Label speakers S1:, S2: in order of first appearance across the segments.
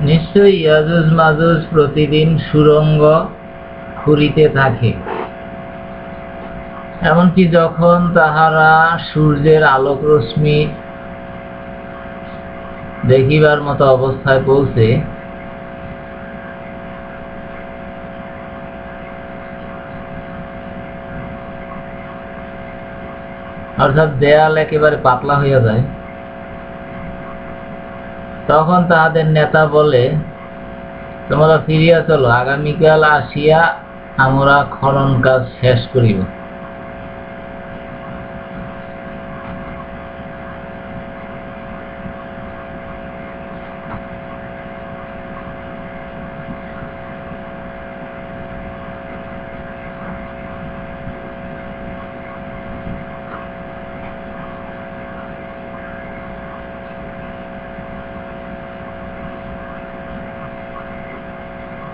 S1: নিশ্চয়ই ইয়াজুজ মাজুজ প্রতিদিন সুরঙ্গ খুঁড়িতে থাকে। এমনকি যখন তাহারা সূর্যের আলোক রশ্মি দেখিবার মতো অবস্থায় পৌঁছে, অর্থাৎ দেয়াল একেবারে পাতলা হইয়া যায় তখন তাহাদের নেতা বলে তোমরা ফিরিয়া চলো আগামীকাল আসিয়া আমরা খনন কাজ শেষ করিব।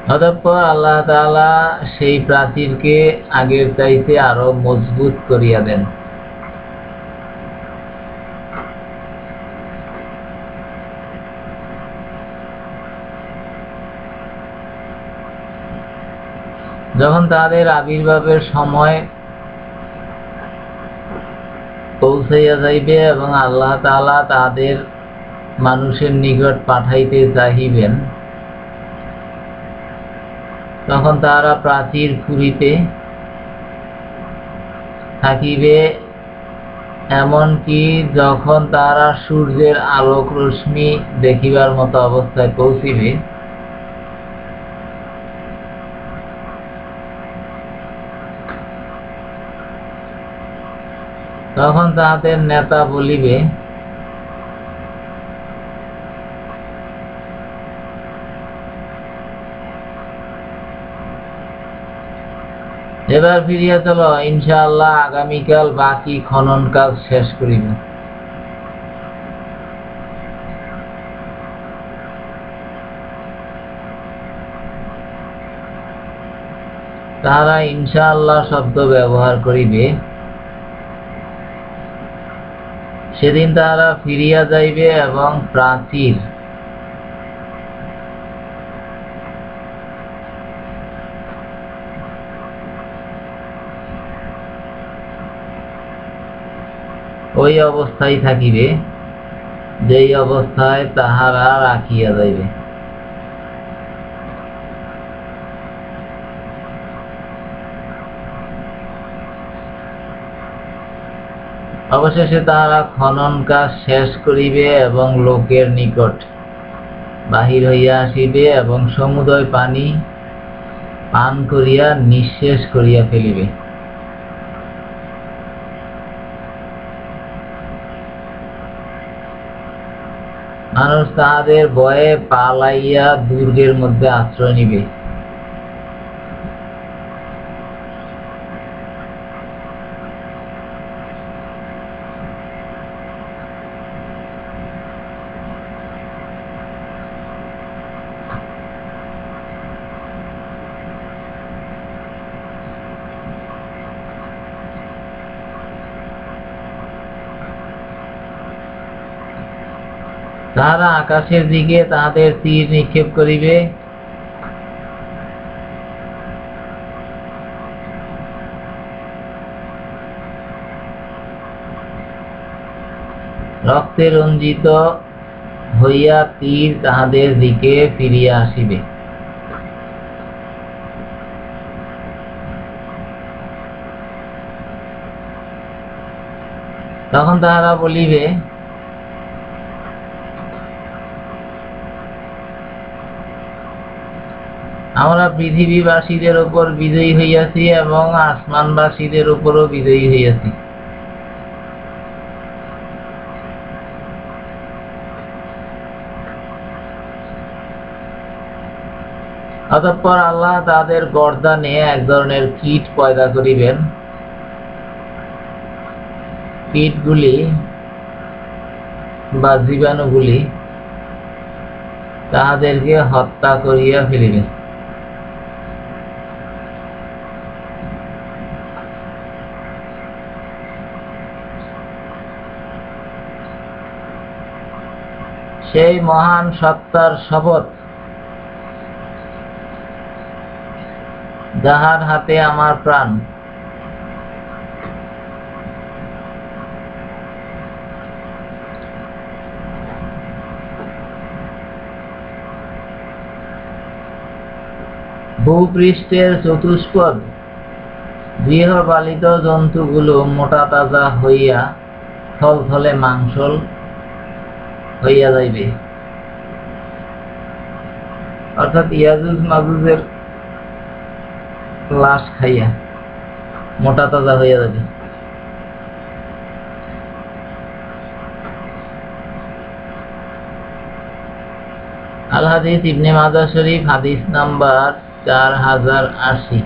S1: অতঃপর আল্লাহ তালা সেই প্রাচীরকে আগের চাইতে আরও মজবুত করিয়া দেন। যখন তাদের আবির্ভাবের সময় পৌঁছাইয়া যাইবে এবং আল্লাহ তাআলা তাদের মানুষের নিকট পাঠাইতে চাহিবেন তখন তারা প্রাচীর খুঁড়িতে থাকিবে, এমনকি যখন তারা সূর্যের আলোক রশ্মি দেখিবার মতো অবস্থায় পৌঁছিবে, তখন তাহাদের নেতা বলিবে এবার ফিরিয়া চলো, ইনশাআল্লাহ আগামীকাল বাকি খনন কাজ শেষ করিব। তাহারা ইনশাআল্লাহ শব্দ ব্যবহার করিবে। সেদিন তাহারা ফিরিয়া যাইবে এবং প্রাচীর ওই অবস্থায় থাকিবে, যেই অবস্থায় তাহারা রাখিয়া যাইবে। অবশেষে তাহারা খনন কাজ শেষ করিবে এবং লোকের নিকট বাহির হইয়া আসিবে এবং সমুদয় পানি পান করিয়া নিঃশেষ করিয়া ফেলিবে। মানুষ তাহাদের ভয়ে পালাইয়া দুর্গের মধ্যে আশ্রয় নিবে। তাহারা আকাশের দিকে তাহাদের তীর নিক্ষেপ করিবে। রক্তে রঞ্জিত হইয়া তীর তাহাদের দিকে ফিরিয়া আসিবে। তখন তাহারা বলিবে আমরা পৃথিবীবাসীদের উপর বিজয়ী হইয়াছি এবং আসমানবাসীদের উপরও বিজয়ী হইয়াছি। অতঃপর আল্লাহ তাদের গর্দানে এক ধরনের কীট পয়দা করিবেন। কীটগুলি বা জীবাণুগুলি তাহাদেরকে হত্যা করিয়া ফেলিবেন। সেই মহান সত্তার শপথ। যাহার হাতে আমার প্রাণ। ভূপৃষ্ঠের চতুষ্পদ, গৃহপালিত জন্তুগুলো মোটা তাজা হইয়া ফল ফলে মাংসল হইয়া যাইবে। অর্থাৎ ইয়াজুজ মাজুজের লাশ খাইয়া মোটা তাজা হইয়া যাবে। আল হাদিস ইবনে মাজাহ শরীফ, হাদিস নাম্বার চার হাজার আশি।